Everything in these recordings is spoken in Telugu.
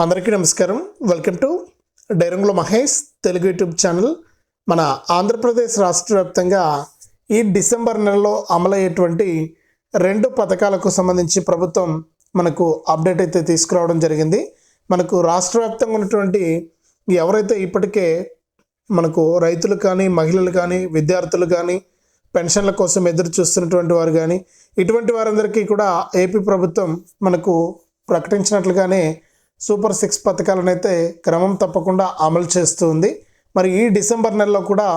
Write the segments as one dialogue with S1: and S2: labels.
S1: అందరికీ నమస్కారం. వెల్కమ్ టు డైరంగుల మహేష్ తెలుగు యూట్యూబ్ ఛానల్. మన ఆంధ్రప్రదేశ్ రాష్ట్ర వ్యాప్తంగా ఈ డిసెంబర్ నెలలో అమలయ్యేటువంటి రెండు పథకాలకు సంబంధించి ప్రభుత్వం మనకు అప్డేట్ అయితే తీసుకురావడం జరిగింది. మనకు రాష్ట్ర వ్యాప్తంగా ఉన్నటువంటి ఎవరైతే ఇప్పటికే మనకు రైతులు కానీ మహిళలు కానీ విద్యార్థులు కానీ పెన్షన్ల కోసం ఎదురు చూస్తున్నటువంటి వారు కానీ ఇటువంటి వారందరికీ కూడా ఏపీ ప్రభుత్వం మనకు ప్రకటించినట్లుగానే సూపర్ సిక్స్ పథకాలను అయితే క్రమం తప్పకుండా అమలు చేస్తుంది మరి ఈ డిసెంబర్ నెలలో కూడా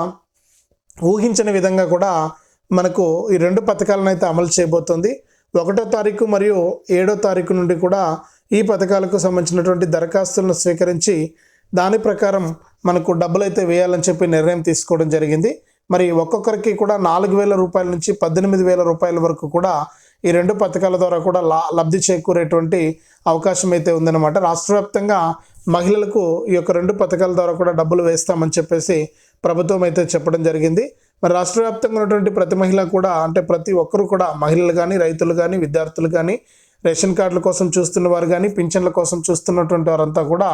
S1: ఊహించని విధంగా కూడా మనకు ఈ రెండు పథకాలను అయితే అమలు చేయబోతుంది. ఒకటో తారీఖు మరియు ఏడో తారీఖు నుండి కూడా ఈ పథకాలకు సంబంధించినటువంటి దరఖాస్తులను స్వీకరించి దాని ప్రకారం మనకు డబ్బులు అయితే వేయాలని చెప్పి నిర్ణయం తీసుకోవడం జరిగింది. మరి ఒక్కొక్కరికి కూడా నాలుగు వేల రూపాయల నుంచి పద్దెనిమిది వేల రూపాయల వరకు కూడా ఈ రెండు పథకాల ద్వారా కూడా లా లబ్ధి చేకూరేటువంటి అవకాశం అయితే ఉందన్నమాట. రాష్ట్ర వ్యాప్తంగా మహిళలకు ఈ యొక్క రెండు పథకాల ద్వారా కూడా డబ్బులు వేస్తామని చెప్పేసి ప్రభుత్వం అయితే చెప్పడం జరిగింది. మరి రాష్ట్ర వ్యాప్తంగా ఉన్నటువంటి ప్రతి మహిళ కూడా అంటే ప్రతి ఒక్కరు కూడా మహిళలు కానీ రైతులు కానీ విద్యార్థులు కానీ రేషన్ కార్డుల కోసం చూస్తున్న వారు కానీ పింఛన్ల కోసం చూస్తున్నటువంటి వారంతా కూడా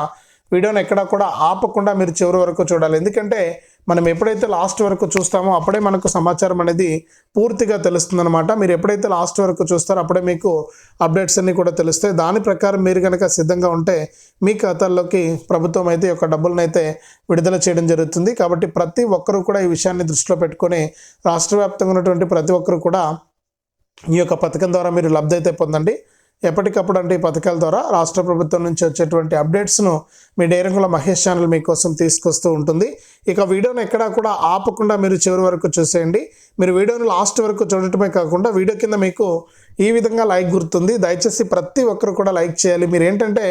S1: వీడియోని ఎక్కడా కూడా ఆపకుండా మీరు చివరి వరకు చూడాలి. ఎందుకంటే మనం ఎప్పుడైతే లాస్ట్ వరకు చూస్తామో అప్పుడే మనకు సమాచారం అనేది పూర్తిగా తెలుస్తుందనమాట మీరు ఎప్పుడైతే లాస్ట్ వరకు చూస్తారో అప్పుడే మీకు అప్డేట్స్ అన్నీ కూడా తెలుస్తాయి. దాని ప్రకారం మీరు కనుక సిద్ధంగా ఉంటే మీ ఖాతాల్లోకి ప్రభుత్వం అయితే ఈ యొక్క డబ్బులను అయితే విడుదల చేయడం జరుగుతుంది. కాబట్టి ప్రతి ఒక్కరూ కూడా ఈ విషయాన్ని దృష్టిలో పెట్టుకొని రాష్ట్ర వ్యాప్తంగా ఉన్నటువంటి ప్రతి ఒక్కరు కూడా ఈ యొక్క పథకం ద్వారా మీరు లబ్ధి అయితే పొందండి. ఎప్పటికప్పుడు అంటే ఈ పథకాల ద్వారా రాష్ట్ర ప్రభుత్వం నుంచి వచ్చేటువంటి అప్డేట్స్ను మీ డైరంగుల మహేష్ ఛానల్ మీకోసం తీసుకొస్తూ ఉంటుంది. ఇక వీడియోని ఎక్కడా కూడా ఆపకుండా మీరు చివరి వరకు చూసేయండి. మీరు వీడియోని లాస్ట్ వరకు చూడటమే కాకుండా వీడియో కింద మీకు ఈ విధంగా లైక్ గుర్తుంది. దయచేసి ప్రతి ఒక్కరు కూడా లైక్ చేయాలి. మీరు ఏంటంటే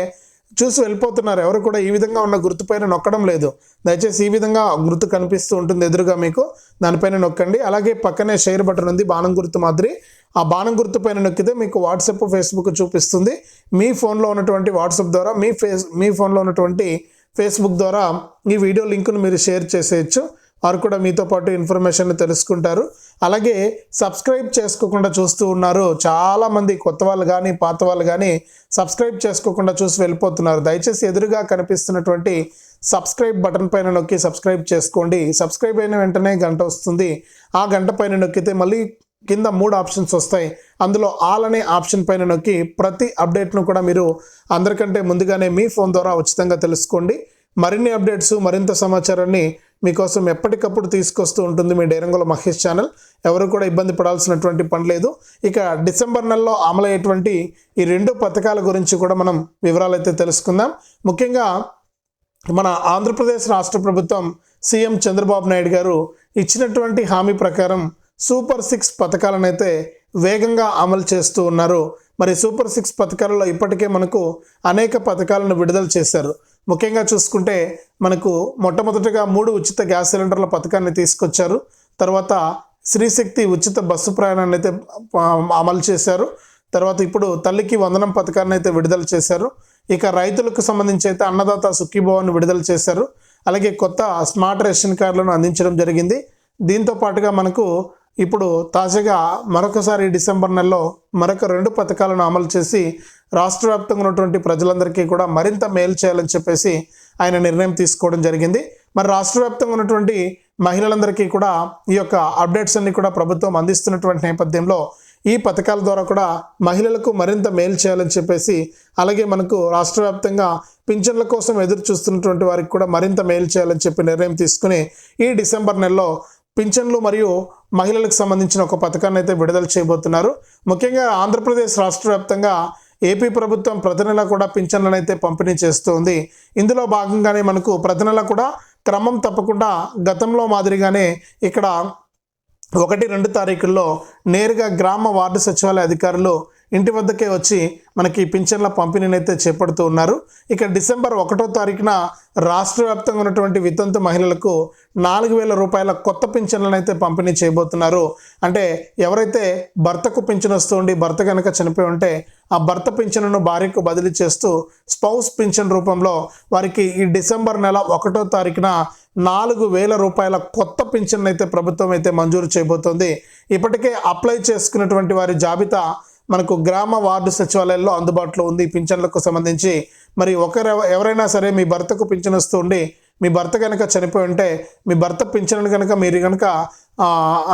S1: చూసి వెళ్ళిపోతున్నారు. ఎవరు కూడా ఈ విధంగా ఉన్న గుర్తుపైన నొక్కడం లేదు. దయచేసి ఈ విధంగా గుర్తు కనిపిస్తూ ఉంటుంది ఎదురుగా మీకు. దానిపైన నొక్కండి. అలాగే పక్కనే షేర్ బటన్ ఉంది. బాణం గుర్తు మాదిరి. ఆ బాణం గుర్తు పైన నొక్కితే మీకు వాట్సాప్ ఫేస్బుక్ చూపిస్తుంది. మీ ఫోన్లో ఉన్నటువంటి వాట్సాప్ ద్వారా మీ ఫేస్ మీ ఫోన్లో ఉన్నటువంటి ఫేస్బుక్ ద్వారా ఈ వీడియో లింకును మీరు షేర్ చేసేయచ్చు. వారు కూడా మీతో పాటు ఇన్ఫర్మేషన్ తెలుసుకుంటారు. అలాగే సబ్స్క్రైబ్ చేసుకోకుండా చూస్తూ ఉన్నారు. చాలామంది కొత్త వాళ్ళు కానీ పాత వాళ్ళు కానీ సబ్స్క్రైబ్ చేసుకోకుండా చూసి వెళ్ళిపోతున్నారు. దయచేసి ఎదురుగా కనిపిస్తున్నటువంటి సబ్స్క్రైబ్ బటన్ పైన నొక్కి సబ్స్క్రైబ్ చేసుకోండి. సబ్స్క్రైబ్ అయిన వెంటనే గంట వస్తుంది. ఆ గంట పైన నొక్కితే మళ్ళీ కింద మూడు ఆప్షన్స్ వస్తాయి. అందులో ఆల్ అనే ఆప్షన్ పైన నొక్కి ప్రతి అప్డేట్ను కూడా మీరు అందరికంటే ముందుగానే మీ ఫోన్ ద్వారా ఉచితంగా తెలుసుకోండి. మరిన్ని అప్డేట్స్ మరింత సమాచారాన్ని మీకోసం ఎప్పటికప్పుడు తీసుకొస్తూ ఉంటుంది మీ డైరంగుల మహేష్ ఛానల్. ఎవరు కూడా ఇబ్బంది పడాల్సినటువంటి పని లేదు. ఇక డిసెంబర్ నెలలో అమలయ్యేటువంటి ఈ రెండు పథకాల గురించి కూడా మనం వివరాలు అయితే తెలుసుకుందాం. ముఖ్యంగా మన ఆంధ్రప్రదేశ్ రాష్ట్ర ప్రభుత్వం సీఎం చంద్రబాబు నాయుడు గారు ఇచ్చినటువంటి హామీ ప్రకారం సూపర్ సిక్స్ పథకాలను అయితే వేగంగా అమలు చేస్తూ ఉన్నారు. మరి సూపర్ సిక్స్ పథకాలలో ఇప్పటికే మనకు అనేక పథకాలను విడుదల చేశారు. ముఖ్యంగా చూసుకుంటే మనకు మొట్టమొదటిగా మూడు ఉచిత గ్యాస్ సిలిండర్ల పథకాన్ని తీసుకొచ్చారు. తర్వాత శ్రీశక్తి ఉచిత బస్సు ప్రయాణాన్ని అయితే అమలు చేశారు. తర్వాత ఇప్పుడు తల్లికి వందనం పథకాన్ని అయితే విడుదల చేశారు. ఇక రైతులకు సంబంధించి అయితే అన్నదాత సుఖీభవాన్ని విడుదల చేశారు. అలాగే కొత్త స్మార్ట్ రేషన్ కార్డులను అందించడం జరిగింది. దీంతో పాటుగా మనకు ఇప్పుడు తాజాగా మరొకసారి డిసెంబర్ నెలలో మరొక రెండు పథకాలను అమలు చేసి రాష్ట్ర వ్యాప్తంగా ఉన్నటువంటి ప్రజలందరికీ కూడా మరింత మేలు చేయాలని చెప్పేసి ఆయన నిర్ణయం తీసుకోవడం జరిగింది. మరి రాష్ట్ర వ్యాప్తంగా ఉన్నటువంటి మహిళలందరికీ కూడా ఈ యొక్క అప్డేట్స్ అన్ని కూడా ప్రభుత్వం అందిస్తున్నటువంటి నేపథ్యంలో ఈ పథకాల ద్వారా కూడా మహిళలకు మరింత మేలు చేయాలని చెప్పేసి అలాగే మనకు రాష్ట్ర వ్యాప్తంగా పింఛన్ల కోసం ఎదురు చూస్తున్నటువంటి వారికి కూడా మరింత మేలు చేయాలని చెప్పి నిర్ణయం తీసుకుని ఈ డిసెంబర్ నెలలో పింఛన్లు మరియు మహిళలకు సంబంధించిన ఒక పథకాన్ని అయితే విడుదల చేయబోతున్నారు. ముఖ్యంగా ఆంధ్రప్రదేశ్ రాష్ట్ర వ్యాప్తంగా ఏపీ ప్రభుత్వం ప్రతి నెల కూడా పింఛన్లను అయితే పంపిణీ చేస్తుంది. ఇందులో భాగంగానే మనకు ప్రతి నెల కూడా క్రమం తప్పకుండా గతంలో మాదిరిగానే ఇక్కడ ఒకటి రెండు తారీఖుల్లో నేరుగా గ్రామ వార్డు సచివాలయ అధికారులు ఇంటి వద్దకే వచ్చి మనకి పింఛన్ల పంపిణీని అయితే చేపడుతూ ఉన్నారు. ఇక డిసెంబర్ ఒకటో తారీఖున రాష్ట్ర వ్యాప్తంగా ఉన్నటువంటి వితంతు మహిళలకు నాలుగు వేల రూపాయల కొత్త పింఛన్లను అయితే పంపిణీ చేయబోతున్నారు. అంటే ఎవరైతే భర్తకు పింఛన్ ఉండి భర్త కనుక చనిపోయి ఉంటే ఆ భర్త పింఛన్ను భార్యకు బదిలీ చేస్తూ స్పౌస్ పింఛన్ రూపంలో వారికి ఈ డిసెంబర్ నెల ఒకటో తారీఖున నాలుగు వేల రూపాయల కొత్త పింఛన్ అయితే ప్రభుత్వం అయితే మంజూరు చేయబోతోంది. ఇప్పటికే అప్లై చేసుకున్నటువంటి వారి జాబితా మనకు గ్రామ వార్డు సచివాలయాల్లో అందుబాటులో ఉంది. పింఛన్లకు సంబంధించి మరి ఒకరు ఎవరైనా సరే మీ భర్తకు పింఛన్ వస్తూ ఉండి మీ భర్త కనుక చనిపోయి ఉంటే మీ భర్త పింఛను కనుక మీరు కనుక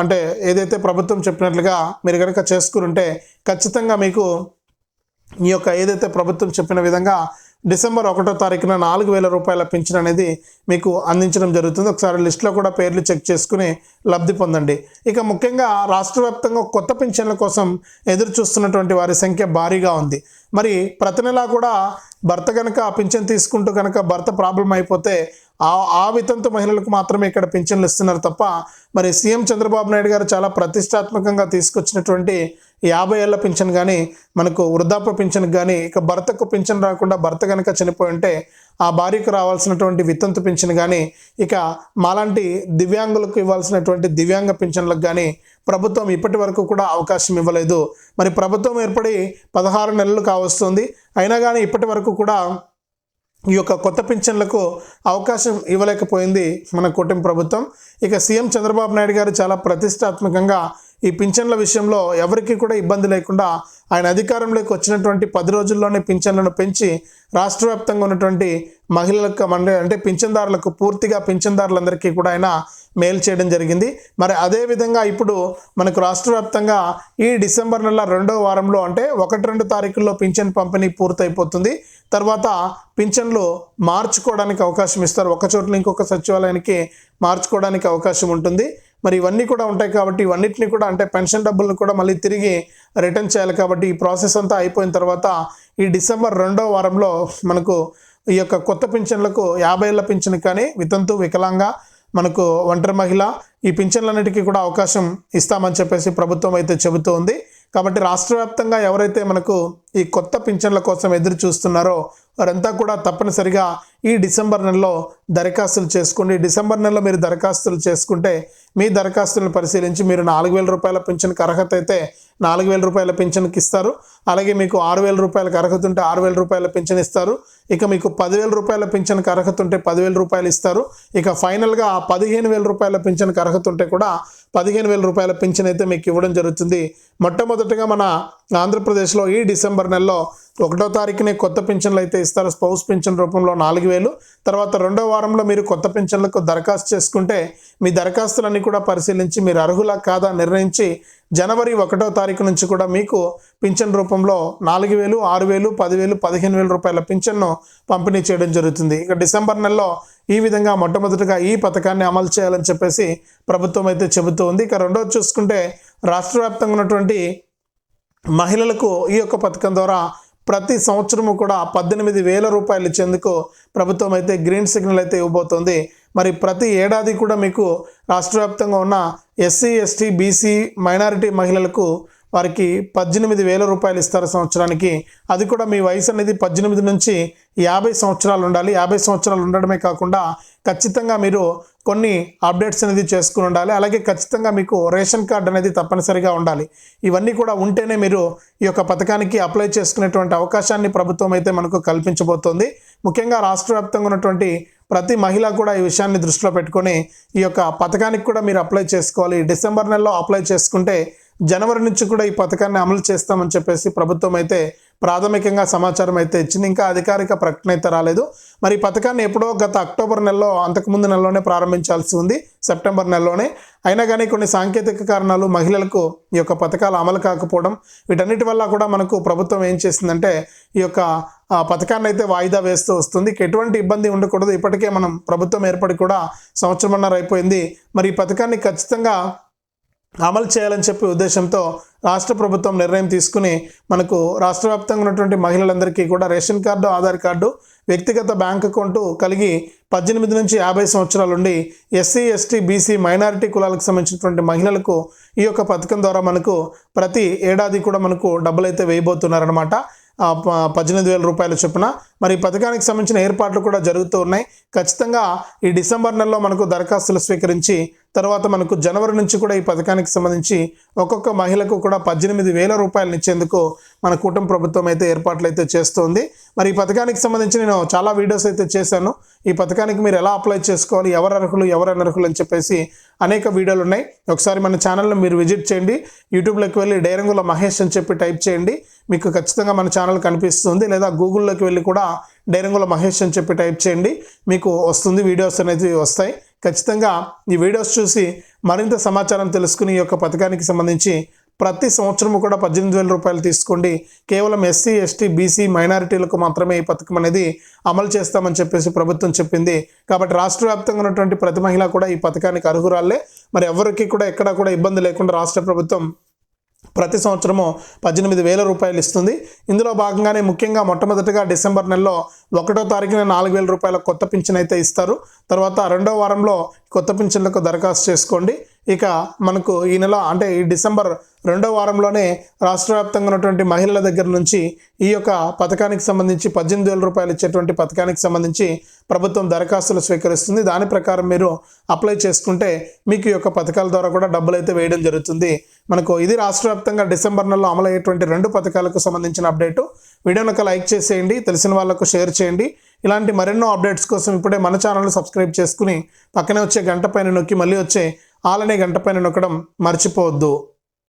S1: అంటే ఏదైతే ప్రభుత్వం చెప్పినట్లుగా మీరు కనుక చేసుకుని ఉంటే ఖచ్చితంగా మీకు మీ యొక్క ఏదైతే ప్రభుత్వం చెప్పిన విధంగా డిసెంబర్ ఒకటో తారీఖున నాలుగు వేల రూపాయల పింఛన్ అనేది మీకు అందించడం జరుగుతుంది. ఒకసారి లిస్ట్లో కూడా పేర్లు చెక్ చేసుకుని లబ్ధి పొందండి. ఇక ముఖ్యంగా రాష్ట్ర వ్యాప్తంగా కొత్త పింఛన్ల కోసం ఎదురు చూస్తున్నటువంటి వారి సంఖ్య భారీగా ఉంది. మరి ప్రతి నెలా కూడా భర్త కనుక ఆ పింఛన్ తీసుకుంటూ కనుక భర్త ప్రాబ్లం అయిపోతే ఆ ఆ వితంతు మహిళలకు మాత్రమే ఇక్కడ పింఛన్లు ఇస్తున్నారు తప్ప మరి సీఎం చంద్రబాబు నాయుడు గారు చాలా ప్రతిష్టాత్మకంగా తీసుకొచ్చినటువంటి యాభై ఏళ్ళ పింఛన్ కానీ మనకు వృద్ధాప్య పింఛన్ కానీ ఇక భర్తకు పింఛన్ రాకుండా భర్త కనుక చనిపోయి ఉంటే ఆ భార్యకు రావాల్సినటువంటి వితంతు పింఛన్ కానీ ఇక మాలాంటి దివ్యాంగులకు ఇవ్వాల్సినటువంటి దివ్యాంగ పింఛన్లకు కానీ ప్రభుత్వం ఇప్పటి వరకు కూడా అవకాశం ఇవ్వలేదు. మరి ప్రభుత్వం ఏర్పడి పదహారు నెలలు కావస్తుంది. అయినా కానీ ఇప్పటి వరకు కూడా ఈ యొక్క కొత్త పింఛన్లకు అవకాశం ఇవ్వలేకపోయింది మన కూటమి ప్రభుత్వం. ఇక సీఎం చంద్రబాబు నాయుడు గారు చాలా ప్రతిష్టాత్మకంగా ఈ పింఛన్ల విషయంలో ఎవరికి కూడా ఇబ్బంది లేకుండా ఆయన అధికారంలోకి వచ్చినటువంటి పది రోజుల్లోనే పింఛన్లను పెంచి రాష్ట్ర వ్యాప్తంగా ఉన్నటువంటి మహిళలకు అంటే అంటే పింఛన్దారులకు పూర్తిగా పింఛన్దారులందరికీ కూడా ఆయన మేలు చేయడం జరిగింది. మరి అదే విధంగా ఇప్పుడు మనకు రాష్ట్ర వ్యాప్తంగా ఈ డిసెంబర్ నెల రెండో వారంలో అంటే ఒకటి రెండు తారీఖుల్లో పింఛన్ పంపిణీ పూర్తయిపోతుంది. తర్వాత పింఛన్లు మార్చుకోవడానికి అవకాశం ఇస్తారు. ఒక చోట్ల ఇంకొక సచివాలయానికి మార్చుకోవడానికి అవకాశం ఉంటుంది. మరి ఇవన్నీ కూడా ఉంటాయి కాబట్టి ఇవన్నిటిని కూడా అంటే పెన్షన్ డబ్బులను కూడా మళ్ళీ తిరిగి రిటర్న్ చేయాలి కాబట్టి ఈ ప్రాసెస్ అంతా అయిపోయిన తర్వాత ఈ డిసెంబర్ రెండో వారంలో మనకు ఈ యొక్క కొత్త పింఛన్లకు యాభై ఏళ్ళ పింఛన్ కానీ వితంతు వికలాంగ మనకు ఒంటరి మహిళ ఈ పింఛన్లన్నిటికీ కూడా అవకాశం ఇస్తామని చెప్పేసి ప్రభుత్వం అయితే చెబుతూ ఉంది కాబట్టి రాష్ట్ర వ్యాప్తంగా ఎవరైతే మనకు ఈ కొత్త పింఛన్ల కోసం ఎదురు చూస్తున్నారో వారంతా కూడా తప్పనిసరిగా ఈ డిసెంబర్ నెలలో దరఖాస్తులు చేసుకోండి. డిసెంబర్ నెలలో మీరు దరఖాస్తులు చేసుకుంటే మీ దరఖాస్తులను పరిశీలించి మీరు నాలుగు వేల రూపాయల పింఛన్కి అర్హత అయితే నాలుగు వేల రూపాయల పింఛన్కి ఇస్తారు. అలాగే మీకు ఆరు వేల రూపాయలకు అర్హత ఉంటే ఆరు వేల రూపాయల పింఛన్ ఇస్తారు. ఇక మీకు పదివేల రూపాయల పింఛన్కి అర్హత ఉంటే పదివేల రూపాయలు ఇస్తారు. ఇక ఫైనల్గా పదిహేను వేల రూపాయల పింఛన్కి అర్హత ఉంటే కూడా పదిహేను వేల రూపాయల పింఛన్ అయితే మీకు ఇవ్వడం జరుగుతుంది. మొట్టమొదటిగా మన ఆంధ్రప్రదేశ్లో ఈ డిసెంబర్ నెలలో ఒకటో తారీఖునే కొత్త పింఛన్లు అయితే ఇస్తారు. స్పౌస్ పింఛన్ రూపంలో నాలుగు వేలు. తర్వాత రెండో వారంలో మీరు కొత్త పింఛన్లకు దరఖాస్తు చేసుకుంటే మీ దరఖాస్తులన్నీ కూడా పరిశీలించి మీరు అర్హులా కాదా నిర్ణయించి జనవరి ఒకటో తారీఖు నుంచి కూడా మీకు పింఛన్ రూపంలో నాలుగు వేలు ఆరు వేలు పదివేలు పదిహేను వేల రూపాయల పింఛన్ను పంపిణీ చేయడం జరుగుతుంది. ఇక డిసెంబర్ నెలలో ఈ విధంగా మొట్టమొదటిగా ఈ పథకాన్ని అమలు చేయాలని చెప్పేసి ప్రభుత్వం అయితే చెబుతూ ఉంది. ఇక రెండోది చూసుకుంటే రాష్ట్ర వ్యాప్తంగా ఉన్నటువంటి మహిళలకు ఈ యొక్క పథకం ద్వారా ప్రతి సంవత్సరము కూడా పద్దెనిమిది వేల రూపాయలు ఇచ్చేందుకు ప్రభుత్వం అయితే గ్రీన్ సిగ్నల్ అయితే ఇవ్వబోతోంది. మరి ప్రతి ఏడాది కూడా మీకు రాష్ట్ర వ్యాప్తంగా ఉన్న ఎస్సీ ఎస్టీ బీసీ మైనారిటీ మహిళలకు వారికి పద్దెనిమిది వేల రూపాయలు ఇస్తారు సంవత్సరానికి. అది కూడా మీ వయసు అనేది పద్దెనిమిది నుంచి యాభై సంవత్సరాలు ఉండాలి. యాభై సంవత్సరాలు ఉండడమే కాకుండా ఖచ్చితంగా మీరు కొన్ని అప్డేట్స్ అనేది చేసుకుని ఉండాలి. అలాగే ఖచ్చితంగా మీకు రేషన్ కార్డు అనేది తప్పనిసరిగా ఉండాలి. ఇవన్నీ కూడా ఉంటేనే మీరు ఈ యొక్క పథకానికి అప్లై చేసుకునేటువంటి అవకాశాన్ని ప్రభుత్వం అయితే మనకు కల్పించబోతోంది. ముఖ్యంగా రాష్ట్ర వ్యాప్తంగా ఉన్నటువంటి ప్రతి మహిళ కూడా ఈ విషయాన్ని దృష్టిలో పెట్టుకొని ఈ యొక్క పథకానికి కూడా మీరు అప్లై చేసుకోవాలి. డిసెంబర్ నెలలో అప్లై చేసుకుంటే జనవరి నుంచి కూడా ఈ పథకాన్ని అమలు చేస్తామని చెప్పేసి ప్రభుత్వం అయితే ప్రాథమికంగా సమాచారం అయితే ఇచ్చింది. ఇంకా అధికారిక ప్రకటన అయితే రాలేదు. మరి ఈ పథకాన్ని ఎప్పుడో గత అక్టోబర్ నెలలో అంతకుముందు నెలలోనే ప్రారంభించాల్సి ఉంది. సెప్టెంబర్ నెలలోనే. అయినా కానీ కొన్ని సాంకేతిక కారణాలు మహిళలకు ఈ యొక్క పథకాలు అమలు కాకపోవడం వీటన్నిటి వల్ల కూడా మనకు ప్రభుత్వం ఏం చేసిందంటే ఈ యొక్క పథకాన్ని అయితే వాయిదా వేస్తూ వస్తుంది. ఎటువంటి ఇబ్బంది ఉండకూడదు. ఇప్పటికే మనం ప్రభుత్వం ఏర్పడి కూడా సంవత్సరంన్నర అయిపోయింది. మరి ఈ పథకాన్ని ఖచ్చితంగా అమలు చేయాలని చెప్పే ఉద్దేశంతో రాష్ట్ర ప్రభుత్వం నిర్ణయం తీసుకుని మనకు రాష్ట్ర వ్యాప్తంగా ఉన్నటువంటి మహిళలందరికీ కూడా రేషన్ కార్డు ఆధార్ కార్డు వ్యక్తిగత బ్యాంక్ అకౌంటు కలిగి పద్దెనిమిది నుంచి యాభై సంవత్సరాల నుండి ఎస్సీ ఎస్టీ బీసీ మైనారిటీ కులాలకు సంబంధించినటువంటి మహిళలకు ఈ యొక్క పథకం ద్వారా మనకు ప్రతి ఏడాది కూడా మనకు డబ్బులు అయితే వేయబోతున్నారనమాట ప- పద్దెనిమిది వేల రూపాయల చొప్పున మరి ఈ పథకానికి సంబంధించిన ఏర్పాట్లు కూడా జరుగుతూ ఉన్నాయి. ఖచ్చితంగా ఈ డిసెంబర్ నెలలో మనకు దరఖాస్తులు స్వీకరించి తర్వాత మనకు జనవరి నుంచి కూడా ఈ పథకానికి సంబంధించి ఒక్కొక్క మహిళకు కూడా పద్దెనిమిది వేల రూపాయలు ఇచ్చేందుకు మన కూటమి ప్రభుత్వం అయితే ఏర్పాట్లు అయితే చేస్తుంది. మరి ఈ పథకానికి సంబంధించి నేను చాలా వీడియోస్ అయితే చేశాను. ఈ పథకానికి మీరు ఎలా అప్లై చేసుకోవాలి ఎవరు అర్హులు ఎవరు అనర్హులు అని చెప్పేసి అనేక వీడియోలు ఉన్నాయి. ఒకసారి మన ఛానల్ని మీరు విజిట్ చేయండి. యూట్యూబ్లోకి వెళ్ళి డైరంగుల మహేష్ అని చెప్పి టైప్ చేయండి. మీకు ఖచ్చితంగా మన ఛానల్ కనిపిస్తుంది. లేదా గూగుల్లోకి వెళ్ళి కూడా డైరంగుల మహేష్ అని చెప్పి టైప్ చేయండి. మీకు వస్తుంది వీడియోస్ అనేది వస్తాయి. ఖచ్చితంగా ఈ వీడియోస్ చూసి మరింత సమాచారం తెలుసుకుని ఈ యొక్క పథకానికి సంబంధించి ప్రతి సంవత్సరము కూడా పద్దెనిమిది వేల రూపాయలు తీసుకోండి. కేవలం ఎస్సీ ఎస్టీ బీసీ మైనారిటీలకు మాత్రమే ఈ పథకం అనేది అమలు చేస్తామని చెప్పేసి ప్రభుత్వం చెప్పింది. కాబట్టి రాష్ట్ర వ్యాప్తంగా ఉన్నటువంటి ప్రతి మహిళ కూడా ఈ పథకానికి అర్హురాలే మరి ఎవరికి కూడా ఎక్కడా కూడా ఇబ్బంది లేకుండా రాష్ట్ర ప్రభుత్వం ప్రతి సంవత్సరము పద్దెనిమిది వేల రూపాయలు ఇస్తుంది. ఇందులో భాగంగానే ముఖ్యంగా మొట్టమొదటిగా డిసెంబర్ నెలలో ఒకటో తారీఖున నాలుగు వేల రూపాయల కొత్త పింఛన్ అయితే ఇస్తారు. తర్వాత రెండో వారంలో కొత్త పింఛన్లకు దరఖాస్తు చేసుకోండి. ఇక మనకు ఈ నెల అంటే ఈ డిసెంబర్ రెండో వారంలోనే రాష్ట్ర వ్యాప్తంగా ఉన్నటువంటి మహిళల దగ్గర నుంచి ఈ యొక్క పథకానికి సంబంధించి పద్దెనిమిది వేల రూపాయలు ఇచ్చేటువంటి పథకానికి సంబంధించి ప్రభుత్వం దరఖాస్తులు స్వీకరిస్తుంది. దాని ప్రకారం మీరు అప్లై చేసుకుంటే మీకు ఈ యొక్క పథకాల ద్వారా కూడా డబ్బులు అయితే వేయడం జరుగుతుంది. మనకు ఇది రాష్ట్ర వ్యాప్తంగా డిసెంబర్ నెలలో అమలయ్యేటువంటి రెండు పథకాలకు సంబంధించిన అప్డేటు. వీడియోను ఒక లైక్ చేసేయండి తెలిసిన వాళ్ళకు షేర్ చేయండి. ఇలాంటి మరెన్నో అప్డేట్స్ కోసం ఇప్పుడే మన ఛానల్ సబ్స్క్రైబ్ చేసుకుని పక్కనే వచ్చే గంట పైన నొక్కి మళ్ళీ వచ్చే ఆలనే గంట పైన నొక్కడం మర్చిపోవద్దు.